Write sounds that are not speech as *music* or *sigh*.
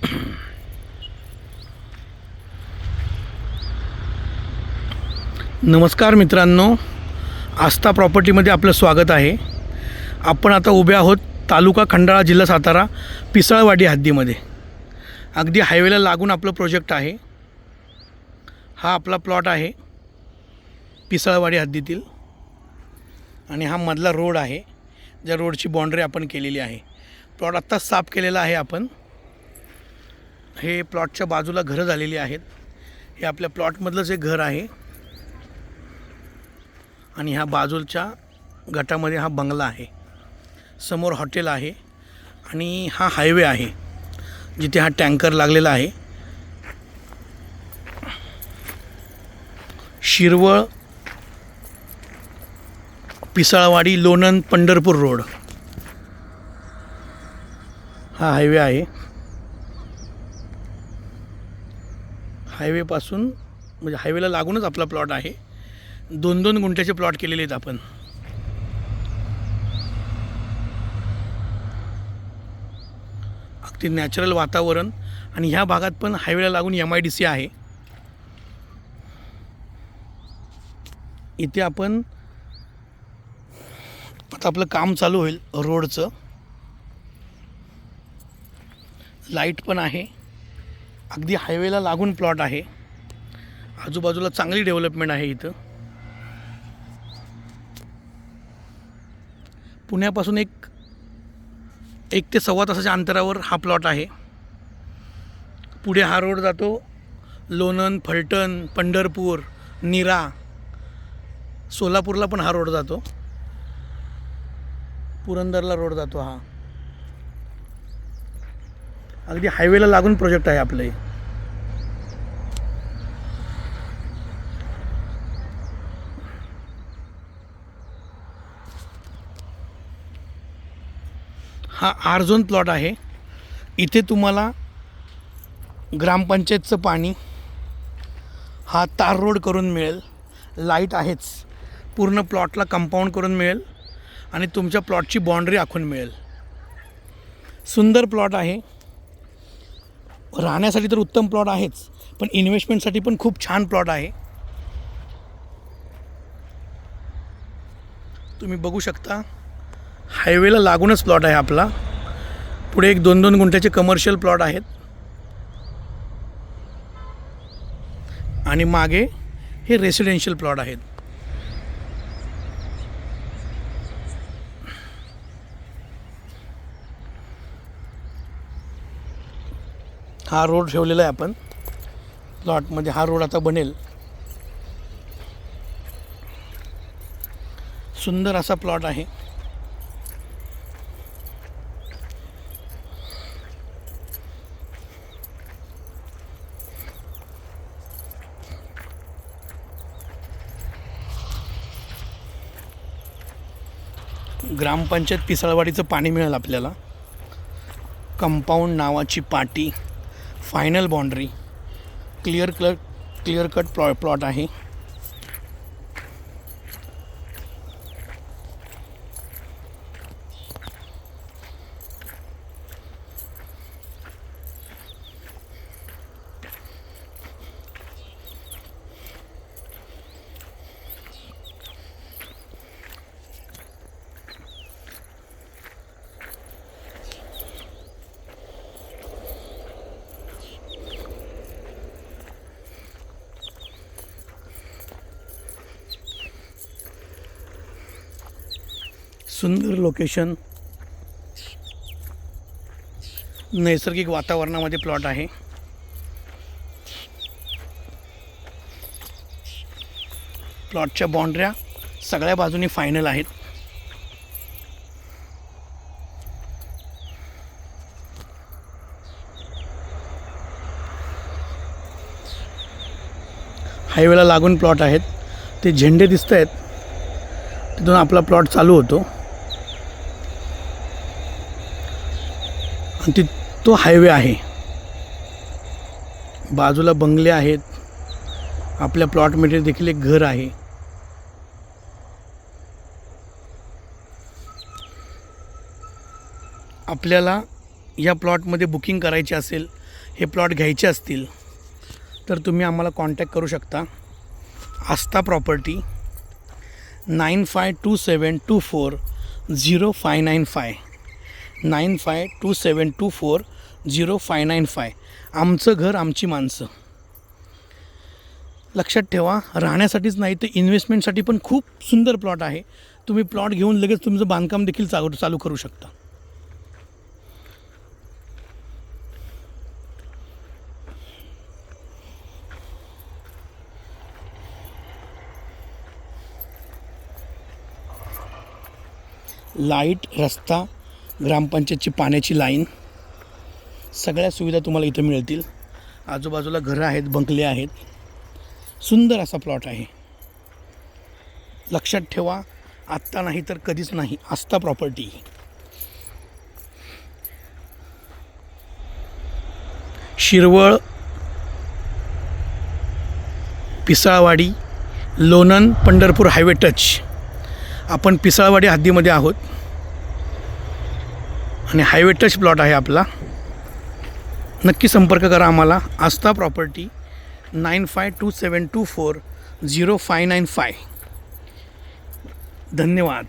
*clears throat* नमस्कार मित्रांनो. आस्था प्रॉपर्टीमध्ये आपलं स्वागत आहे. आपण आता उभे आहोत तालुका खंडाळा जिल्हा सातारा पिसळवाडी हद्दीमध्ये. अगदी हायवेला लागून आपलं प्रोजेक्ट आहे. हा आपला प्लॉट आहे पिसळवाडी हद्दीतील. आणि हा मधला रोड आहे. ज्या रोडची बाँड्री आपण केलेली आहे. प्लॉट आत्ताच साफ केलेला आहे आपण. हे प्लॉटच्या बाजूला घरं झालेली आहेत. हे आपल्या प्लॉटमधलंच एक घर आहे. आणि ह्या बाजूच्या गटामध्ये हा बंगला आहे. समोर हॉटेल आहे. आणि हा हायवे आहे. जिथे हा टँकर लागलेला आहे. शिरवळ पिसाळवाडी लोणंद पंढरपूर रोड. हा हायवे आहे. हायवेपासून म्हणजे हायवेला लागूनच आपला प्लॉट आहे. दोन दोन गुंठ्याचे प्लॉट केलेले आहेत आपण. अगदी नॅचरल वातावरण आणि ह्या भागात पण हायवेला लागून एम आय डी सी आहे. इथे आपण आता आपलं काम चालू होईल रोडचं. लाइट पण आहे. अगदी हायवेला लागून प्लॉट आहे. आजूबाजूला चांगली डेव्हलपमेंट आहे इथं. पुण्यापासून एक एक ते सव्वा तासाच्या अंतरावर हा प्लॉट आहे. पुढे हा रोड जातो लोणंद फलटण पंढरपूर नीरा. सोलापूरला पण हा रोड जातो. पुरंदरला रोड जातो हा. अगदी हायवेला लागून प्रोजेक्ट आहे आपलं हे. हा आरझोन प्लॉट आहे. इथे तुम्हाला ग्रामपंचायतचं पाणी हा तार रोड करून मिळेल. लाइट आहेच. पूर्ण प्लॉटला कंपाऊंड करून मिळेल आणि तुमच्या प्लॉटची बाँड्री आखून मिळेल. सुंदर प्लॉट आहे. राहण्यासाठी तर उत्तम प्लॉट आहेच पण इन्व्हेस्टमेंटसाठी पण खूप छान प्लॉट आहे. तुम्ही बघू शकता हायवेला लागूनच प्लॉट आहे आपला. पुढे एक दोन दोन गुंठ्याचे कमर्शियल प्लॉट आहेत. आणि मागे हे रेसिडेन्शियल प्लॉट आहेत. हा रोड ठेवलेला आहे आपण. प्लॉटमध्ये म्हणजे हा रोड आता बनेल. सुंदर असा प्लॉट आहे. ग्रामपंचायत पिसाळवाडीचं पाणी मिळेल आपल्याला. कंपाऊंड नावाची पाटी. Final boundary clear क्लट clear cut plough plot आहे. सुंदर लोकेशन नैसर्गिक वातावरणामध्ये प्लॉट आहे. प्लॉटच्या बाँड्र्या सगळ्या बाजूनी फायनल आहेत. हायवेला लागून प्लॉट आहेत. ते झेंडे दिसत आहेत तिथून आपला प्लॉट चालू होतो. आणि ती तो हायवे आहे. बाजूला बंगले आहेत. आपल्या प्लॉटमध्ये देखील एक घर आहे. आपल्याला या प्लॉटमध्ये बुकिंग करायची असेल हे प्लॉट घ्यायचे असतील तर तुम्ही आम्हाला कॉन्टॅक्ट करू शकता. Aastha property nine five two seven two four zero five nine five. Nine five two seven two four zero five nine five आमचं घर आमची माणसं लक्षात ठेवा राहण्यासाठीच नाही तर इन्व्हेस्टमेंटसाठी पण खूप सुंदर प्लॉट आहे तुम्ही प्लॉट घेऊन लगेच तुमचं बांधकाम देखील चालू चालू करू शकता लाइट रस्ता ग्रामपंचायतची पाण्याची लाईन. सगळ्या सुविधा तुम्हाला इथं मिळतील. आजूबाजूला घरं आहेत बंगले आहेत. सुंदर असा प्लॉट आहे. लक्षात ठेवा आत्ता नाही तर कधीच नाही. Aastha property. Shirwal Pisalwadi Lonand Pandharpur highway touch. आपण पिसाळवाडी हद्दीमध्ये आहोत. आणि हायवे टच प्लॉट आहे आपला. नक्की संपर्क करा आम्हाला. Aastha property nine five two seven two four zero five nine five धन्यवाद.